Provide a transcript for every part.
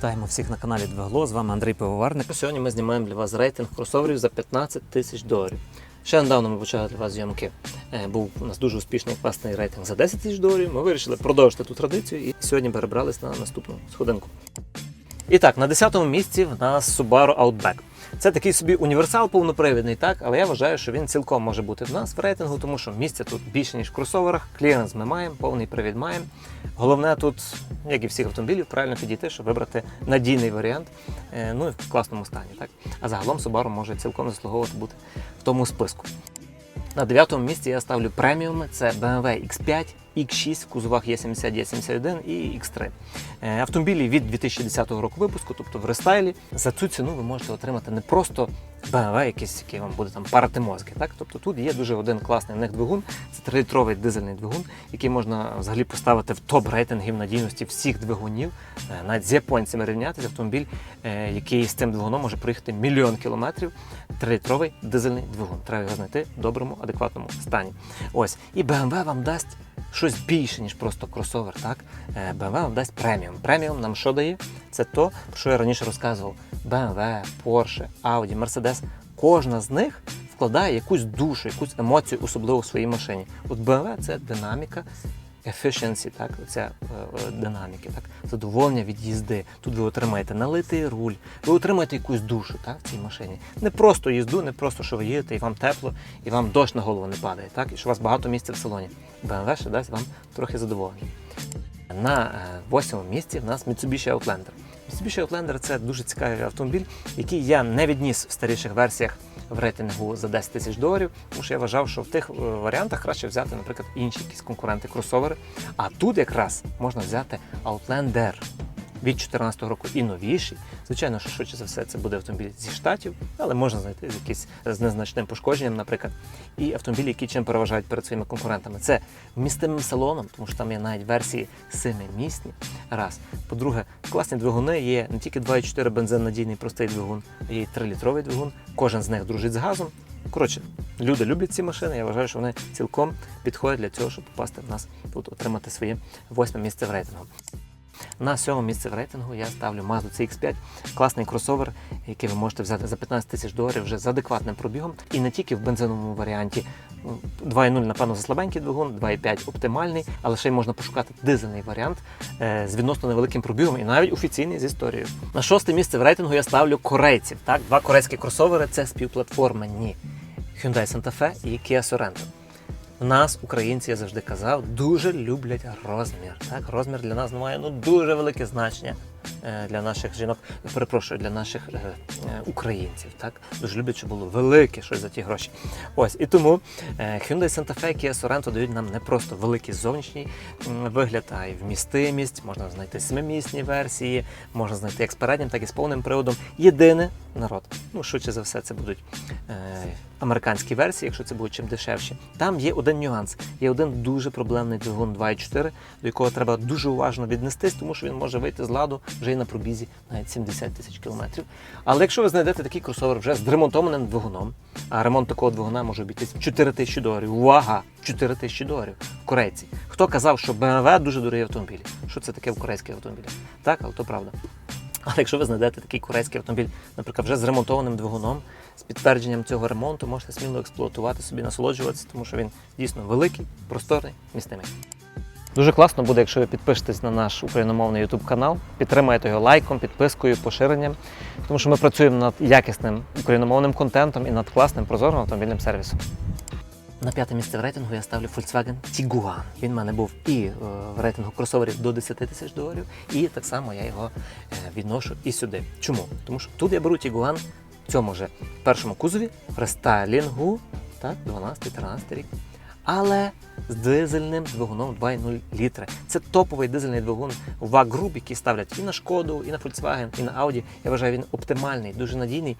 Вітаємо всіх на каналі Двегло. З вами Андрій Пивоварник. Сьогодні ми знімаємо для вас рейтинг кросоверів за 15 тисяч доларів. Ще недавно ми почали для вас зйомки. Е, Був у нас дуже успішний класний рейтинг за 10 тисяч доларів. Ми вирішили продовжити ту традицію і сьогодні перебрались на наступну сходинку. І так, на 10-му місці в нас Subaru Outback. Це такий собі універсал повнопривідний, так, але я вважаю, що він цілком може бути в нас в рейтингу, тому що місця тут більше, ніж в кросоверах. Кліренс ми маємо, повний привід маємо. Головне тут, як і всіх автомобілів, правильно підійти, щоб вибрати надійний варіант, е, ну і в класному стані. Так? А загалом Subaru може цілком заслуговувати бути в тому списку. На дев'ятому місці я ставлю преміуми. Це BMW X5, X6 в кузовах Е70, Е71 і X3. Е, Автомобілі від 2010 року випуску, тобто в рестайлі. За цю ціну ви можете отримати не просто BMW, якийсь, який вам буде там парити мозки. Так? Тобто тут є дуже один класний них двигун. Це 3-літровий дизельний двигун, який можна взагалі поставити в топ рейтингів надійності всіх двигунів. Е, Навіть з японцями рівнятися автомобіль, е, який з цим двигуном може проїхати мільйон кілометрів. 3-літровий дизельний двигун. Треба його знайти в доброму, адекватному стані. Ось. І BMW вам дасть щось більше, ніж просто кросовер. Так? Е, BMW вам дасть преміум. Преміум нам що дає? Це то, про що я раніше розказував. BMW, Porsche, Audi, Mercedes. Кожна з них вкладає якусь душу, якусь емоцію, особливо в своїй машині. От BMW це динаміка. Efficiency, так, ця е, е, динаміки, так, задоволення від їзди. Тут ви отримаєте налитий руль, ви отримаєте якусь душу так, в цій машині. Не просто їзду, не просто, що ви їдете, і вам тепло, і вам дощ на голову не падає, так, і що у вас багато місця в салоні. BMW ще дасть вам трохи задоволення. На е, восьмому місці в нас Mitsubishi Outlander. Mitsubishi Outlander це дуже цікавий автомобіль, який я не відніс в старіших версіях в рейтингу за 10 тисяч доларів, тому що я вважав, що в тих е, варіантах краще взяти, наприклад, інші якісь конкуренти кросовери. А тут якраз можна взяти Outlander від 2014 року і новіший. Звичайно, що швидше за все це буде автомобіль зі штатів, але можна знайти якийсь з незначним пошкодженням, наприклад. І автомобілі, які чим переважають перед своїми конкурентами. Це вмістимим салоном, тому що там є навіть версії семимісні. Раз. По-друге, класні двигуни є не тільки 2,4 бензин простий двигун, є і 3-літровий двигун. Кожен з них дружить з газом. Коротше, люди люблять ці машини. Я вважаю, що вони цілком підходять для цього, щоб попасти в нас тут, отримати своє восьме місце в рейтингу. На сьомому місце в рейтингу я ставлю Mazda CX5, класний кросовер, який ви можете взяти за 15 тисяч доларів вже з адекватним пробігом. І не тільки в бензиновому варіанті. Ну, 2.0, напевно, за слабенький двигун, 2.5 оптимальний, але ще й можна пошукати дизельний варіант е, з відносно невеликим пробігом і навіть офіційний з історією. На шосте місце в рейтингу я ставлю корейців. Так, два корейські кросовери це співплатформа. Ні. Hyundai Santa Fe і Kia Sorento. Нас, українці, я завжди казав, дуже люблять розмір. Так, розмір для нас має ну дуже велике значення е, для наших жінок. Перепрошую, для наших е, е, українців. Так дуже люблять, щоб було велике щось за ті гроші. Ось і тому Hyundai Santa Fe, Kia Sorento дають нам не просто великий зовнішній вигляд, а й вмістимість. Можна знайти семимісні версії, можна знайти як з переднім, так і з повним приводом. Єдине народ. Ну швидше за все, це будуть. Американські версії, якщо це буде чим дешевше. Там є один нюанс. Є один дуже проблемний двигун 2.4, до якого треба дуже уважно віднестись, тому що він може вийти з ладу вже й на пробізі навіть 70 тисяч кілометрів. Але якщо ви знайдете такий кросовер вже з ремонтованим двигуном, а ремонт такого двигуна може обійтись 4 тисячі доларів. Увага! 4 тисячі доларів в корейці. Хто казав, що BMW дуже дорогі автомобілі? Що це таке в корейських автомобілях? Так, але то правда. Але якщо ви знайдете такий корейський автомобіль, наприклад, вже з ремонтованим двигуном, з підтвердженням цього ремонту, можете сміло експлуатувати собі, насолоджуватися, тому що він дійсно великий, просторний, містимий. Дуже класно буде, якщо ви підпишетесь на наш україномовний YouTube канал, підтримаєте його лайком, підпискою, поширенням, тому що ми працюємо над якісним україномовним контентом і над класним прозорим автомобільним сервісом. На п'яте місце в рейтингу я ставлю Volkswagen Tiguan. Він в мене був і е, в рейтингу кросоверів до 10 тисяч доларів, і так само я його е, відношу і сюди. Чому? Тому що тут я беру Tiguan в цьому же першому кузові рестайлінгу, так, 12-13 рік. Але з дизельним двигуном 2,0 літри. Це топовий дизельний двигун Group, який ставлять і на шкоду, і на Volkswagen, і на Audi. Я вважаю, він оптимальний, дуже надійний.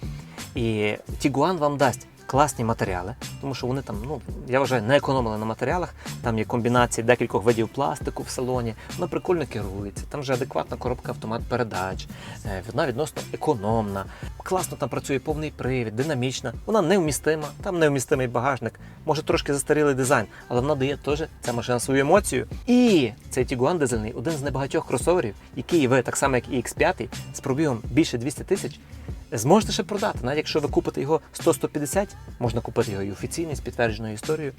І Tiguan вам дасть класні матеріали, тому що вони там, ну я вважаю, не економили на матеріалах. Там є комбінації декількох видів пластику в салоні. Вона прикольно керується. Там вже адекватна коробка автомат передач. е, Вона відносно економна. Класно там працює повний привід, динамічна. Вона невмістима, там невмістимий багажник. Може трошки застарілий дизайн, але вона дає теж ця машина свою емоцію. І цей Tiguan дизельний один з небагатьох кросоверів, який ви так само, як і X5, з пробігом більше 200 тисяч. Зможете ще продати, навіть якщо ви купите його 100-150, можна купити його і офіційний з підтвердженою історією.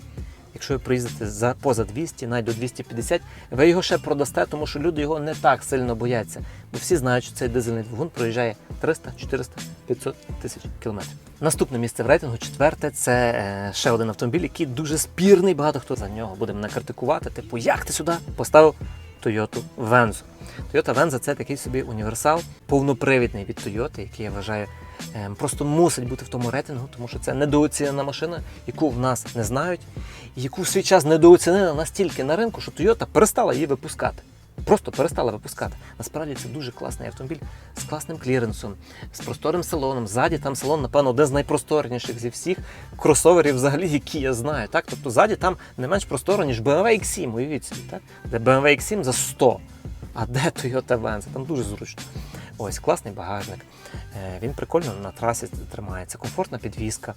Якщо ви приїздите за поза 200, навіть до 250, ви його ще продасте, тому що люди його не так сильно бояться. Бо всі знають, що цей дизельний двигун проїжджає 300, 400, 500 тисяч кілометрів. Наступне місце в рейтингу, четверте, це е, ще один автомобіль, який дуже спірний. Багато хто за нього буде мене критикувати. Типу, як ти сюди поставив Toyota Venzo? Toyota Venza це такий собі універсал, повнопривідний від Toyota, який я вважаю просто мусить бути в тому рейтингу, тому що це недооцінена машина, яку в нас не знають, яку в свій час недооцінили настільки на ринку, що Toyota перестала її випускати. Просто перестала випускати. Насправді це дуже класний автомобіль з класним кліренсом, з просторим салоном. Ззаді там салон, напевно, один з найпросторніших зі всіх кросоверів, взагалі, які я знаю. Так? Тобто ззаді там не менш просторо, ніж BMW X7, уявіть собі, так? де BMW X7 за 100. А де Toyota Venza? Там дуже зручно. Ось класний багажник. Е, Він прикольно на трасі тримається, комфортна підвізка.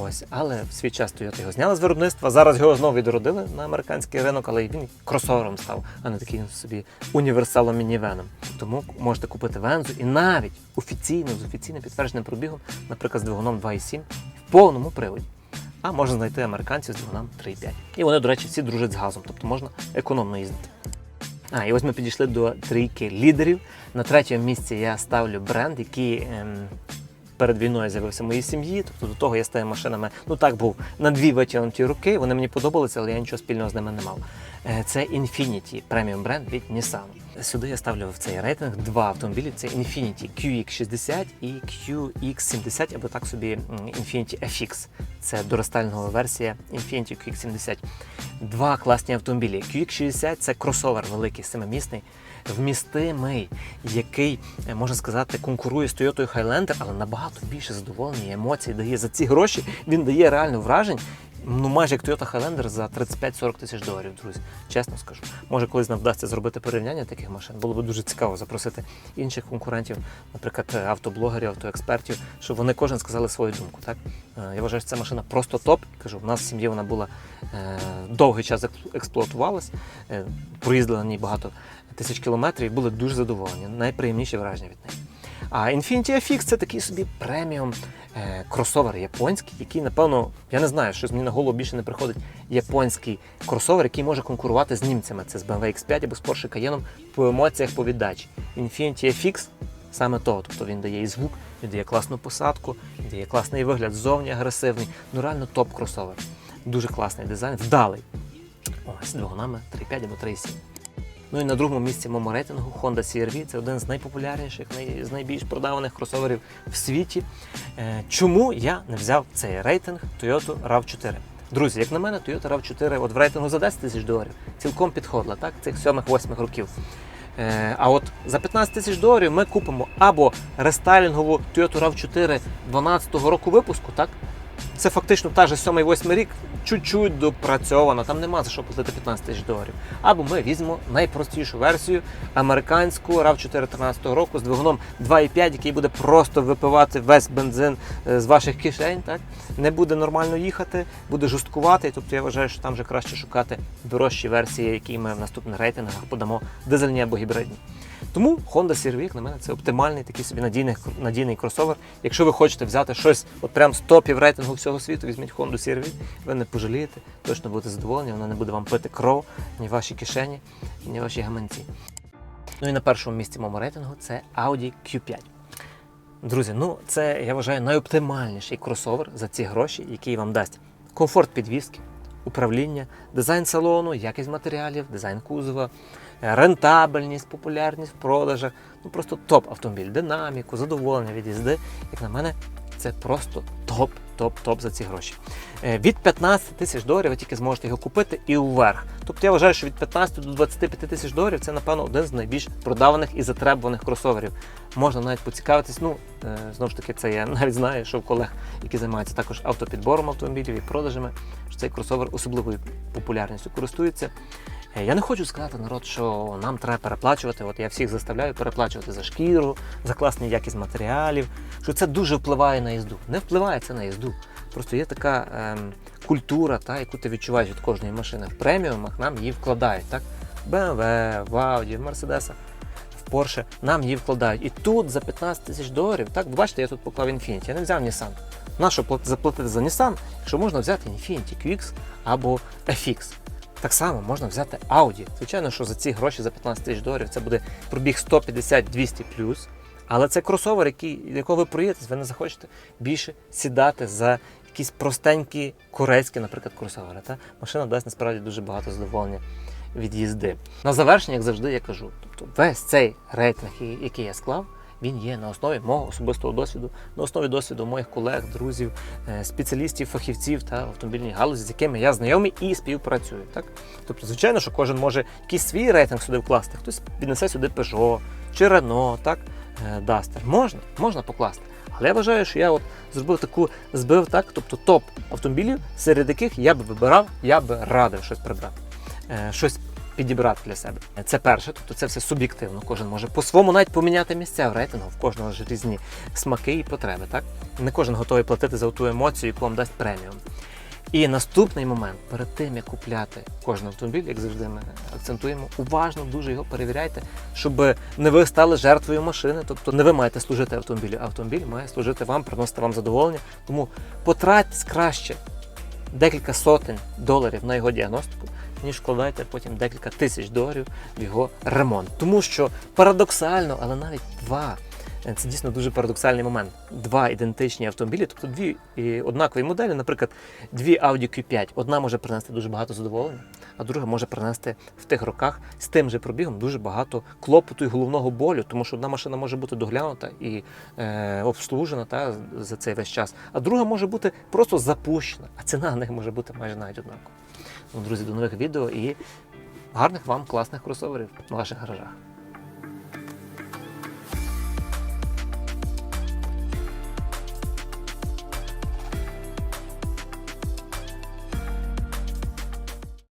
Ось, але в свій час Toyota його зняли з виробництва. Зараз його знову відродили на американський ринок, але він кросовером став, а не таким собі універсалом мінівеном. Тому можете купити Вензу і навіть офіційно з офіційним підтвердженим пробігом, наприклад, з двигуном 2.7 в повному приводі. А можна знайти американців з двигуном 3.5. І вони, до речі, всі дружать з газом, тобто можна економно їздити. А, і ось ми підійшли до трійки лідерів. На третьому місці я ставлю бренд, який ем, перед війною з'явився в моїй сім'ї. Тобто до того я з тими машинами, ну так був на дві витягнуті руки. Вони мені подобалися, але я нічого спільного з ними не мав. Е, Це Infiniti, преміум бренд від Nissan. Сюди я ставлю в цей рейтинг два автомобілі: це Infiniti QX60 і QX70, або так собі Infiniti FX. Це дорестального версія Infiniti QX70. Два класні автомобілі. QX60 це кросовер великий, семимісний, вмістимий, який, е, можна сказати, конкурує з Toyota Highlander, але набагато більше задоволення емоцій дає за ці гроші. Він дає реально вражень. Ну, майже як Toyota Highlander за 35-40 тисяч доларів, друзі. Чесно скажу. Може, колись нам вдасться зробити порівняння таких машин. Було б дуже цікаво запросити інших конкурентів, наприклад, автоблогерів, автоекспертів, щоб вони кожен сказали свою думку. Так? Е, Я вважаю, що ця машина просто топ. Кажу, в нас в сім'ї вона була е, довгий час експлуатувалась, е, проїздила на ній багато тисяч кілометрів і були дуже задоволені. Найприємніші враження від неї. А Infiniti FX це такий собі преміум е, кросовер японський, який, напевно, я не знаю, щось мені на голову більше не приходить. Японський кросовер, який може конкурувати з німцями. Це з BMW X5 або з Porsche Cayenne по емоціях, по віддачі. Infiniti FX саме того. Тобто він дає і звук, він дає класну посадку, він дає класний вигляд, ззовні агресивний. Ну реально топ кросовер. Дуже класний дизайн, вдалий. Ось двигунами 3.5 або 3.7. Ну і на другому місці в моєму рейтингу Honda CR-V. Це один з найпопулярніших, з найбільш продаваних кросоверів в світі. Е, Чому я не взяв цей рейтинг Toyota RAV4? Друзі, як на мене, Toyota RAV4 от в рейтингу за 10 тисяч доларів цілком підходила, так, цих 7-8 років. Е, А от за 15 тисяч доларів ми купимо або рестайлінгову Toyota RAV4 12-го року випуску, так? Це фактично та же 7-8 рік, чуть-чуть допрацьована, там нема за що платити 15 тисяч доларів. Або ми візьмемо найпростішу версію американську RAV4 13 року з двигуном 2,5, який буде просто випивати весь бензин е, з ваших кишень, так? не буде нормально їхати, буде жорсткувати. Тобто я вважаю, що там вже краще шукати дорожчі версії, які ми в наступних рейтингах подамо дизельні або гібридні. Тому Honda CR-V, на мене, це оптимальний такий собі надійний, надійний кросовер. Якщо ви хочете взяти щось от прям з топів рейтингу всього світу, візьміть Honda CR-V, ви не пожалієте, точно будете задоволені, вона не буде вам пити кров, ні ваші кишені, ні ваші гаманці. Ну і на першому місці моєму рейтингу це Audi Q5. Друзі, ну це я вважаю найоптимальніший кросовер за ці гроші, який вам дасть комфорт підвізки, управління, дизайн салону, якість матеріалів, дизайн кузова, рентабельність, популярність в продажах. Ну просто топ автомобіль, динаміку, задоволення від їзди. Як на мене, це просто топ топ-топ за ці гроші. Е, Від 15 тисяч доларів ви тільки зможете його купити і вверх. Тобто я вважаю, що від 15 до 25 тисяч доларів це, напевно, один з найбільш продаваних і затребуваних кросоверів. Можна навіть поцікавитись. Ну, е, знову ж таки, це я навіть знаю, що в колег, які займаються також автопідбором автомобілів і продажами, що цей кросовер особливою популярністю користується. Е, Я не хочу сказати народ, що нам треба переплачувати. От я всіх заставляю переплачувати за шкіру, за класну якість матеріалів, що це дуже впливає на їзду. Не впливає це на їзду. Просто є така ем, культура, та, яку ти відчуваєш від кожної машини. В преміумах нам її вкладають. Так? BMW, в Audi, в Mercedes, в Porsche нам її вкладають. І тут за 15 тисяч доларів, так, бачите, я тут поклав Infiniti, я не взяв Nissan. Нащо плат- заплатити за Nissan, якщо можна взяти Infiniti QX або FX? Так само можна взяти Audi. Звичайно, що за ці гроші за 15 тисяч доларів це буде пробіг 150-200 плюс. Але це кросовер, який, якого ви проїдетесь, ви не захочете більше сідати за якісь простенькі корейські, наприклад, кросовери. Та? Машина дасть насправді дуже багато задоволення від їзди. На завершення, як завжди, я кажу, тобто весь цей рейтинг, який я склав, він є на основі мого особистого досвіду, на основі досвіду моїх колег, друзів, е, спеціалістів, фахівців та автомобільній галузі, з якими я знайомий і співпрацюю. Так? Тобто, звичайно, що кожен може якийсь свій рейтинг сюди вкласти, хтось віднесе сюди Peugeot чи Renault, так? е, Duster. Можна, можна покласти. Але я вважаю, що я от зробив таку, збив так, тобто топ автомобілів, серед яких я би вибирав, я би радив щось прибрати, е, щось підібрати для себе. Це перше, тобто це все суб'єктивно. Кожен може по-своєму навіть поміняти місця в рейтингу, в кожного ж різні смаки і потреби. Так? Не кожен готовий платити за ту емоцію, яку вам дасть преміум. І наступний момент, перед тим як купляти кожен автомобіль, як завжди ми акцентуємо, уважно дуже його перевіряйте, щоб не ви стали жертвою машини. Тобто не ви маєте служити автомобілю, автомобіль має служити вам, приносити вам задоволення. Тому потратьте краще декілька сотень доларів на його діагностику, ніж вкладайте потім декілька тисяч доларів в його ремонт. Тому що парадоксально, але навіть два. е, Це дійсно дуже парадоксальний момент. Два ідентичні автомобілі, тобто дві і однакові моделі, наприклад, дві Audi Q5. Одна може принести дуже багато задоволення, а друга може принести в тих роках з тим же пробігом дуже багато клопоту і головного болю, тому що одна машина може бути доглянута і е, обслужена та, за цей весь час, а друга може бути просто запущена, а ціна на них може бути майже навіть однакова. Друзі, до нових відео і гарних вам класних кросоверів на ваших гаражах.